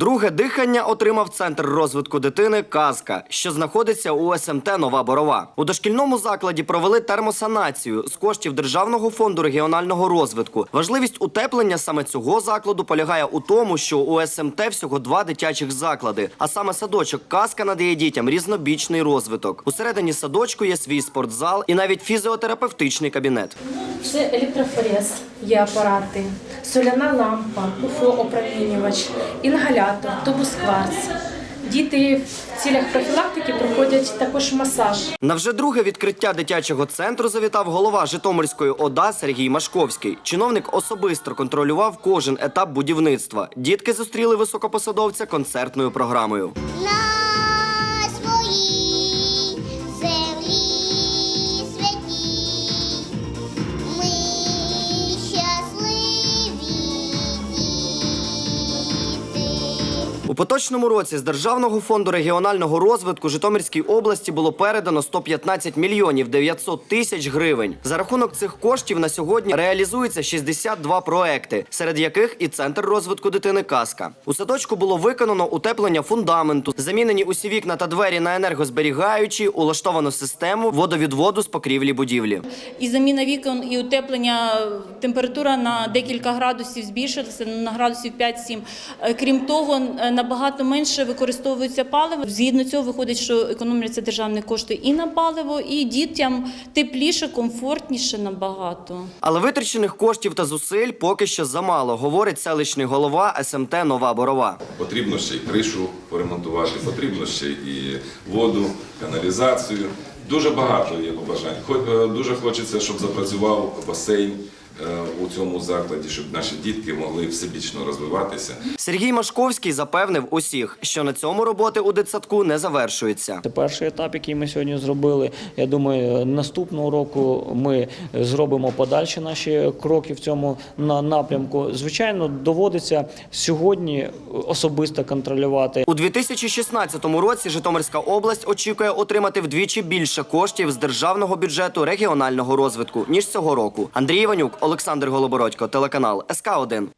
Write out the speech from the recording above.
Друге дихання отримав центр розвитку дитини Казка, що знаходиться у СМТ Нова Борова. У дошкільному закладі провели термосанацію з коштів Державного фонду регіонального розвитку. Важливість утеплення саме цього закладу полягає у тому, що у СМТ всього два дитячих заклади, а саме садочок Казка надає дітям різнобічний розвиток. Усередині садочку є свій спортзал і навіть фізіотерапевтичний кабінет. Це електрофорез, є апарати, соляна лампа, УФО-опромінювач, інгалятор, тубус кварц. Діти в цілях профілактики проходять також масаж. На вже друге відкриття дитячого центру завітав голова Житомирської ОДА Сергій Машковський. Чиновник особисто контролював кожен етап будівництва. Дітки зустріли високопосадовця концертною програмою. У поточному році з Державного фонду регіонального розвитку Житомирській області було передано 115 мільйонів 900 тисяч гривень. За рахунок цих коштів на сьогодні реалізується 62 проекти, серед яких і центр розвитку дитини Казка. У садочку було виконано утеплення фундаменту, замінені усі вікна та двері на енергозберігаючі, улаштовано систему водовідводу з покрівлі будівлі. І заміна вікон, і утеплення температура на декілька градусів збільшилася на градусів 5-7. Е, Крім того, е, набагато менше використовується паливо. Згідно цього виходить, що економляться державні кошти і на паливо, і дітям тепліше, комфортніше набагато. Але витрачених коштів та зусиль поки що замало, говорить селищний голова СМТ Нова Борова. Потрібно ще й кришу поремонтувати, потрібно ще і воду, каналізацію. Дуже багато є побажань. Хо- е, Дуже хочеться, щоб запрацював басейн у цьому закладі, щоб наші дітки могли всебічно розвиватися. Сергій Машковський запевнив усіх, що на цьому роботи у дитсадку не завершуються. Це перший етап, який ми сьогодні зробили. Я думаю, наступного року ми зробимо подальші наші кроки в цьому на- напрямку. Звичайно, доводиться сьогодні особисто контролювати У 2016 році Житомирська область очікує отримати вдвічі більше коштів з державного бюджету регіонального розвитку ніж цього року. Андрій Іванюк, Олександр Голобородько, телеканал СК 1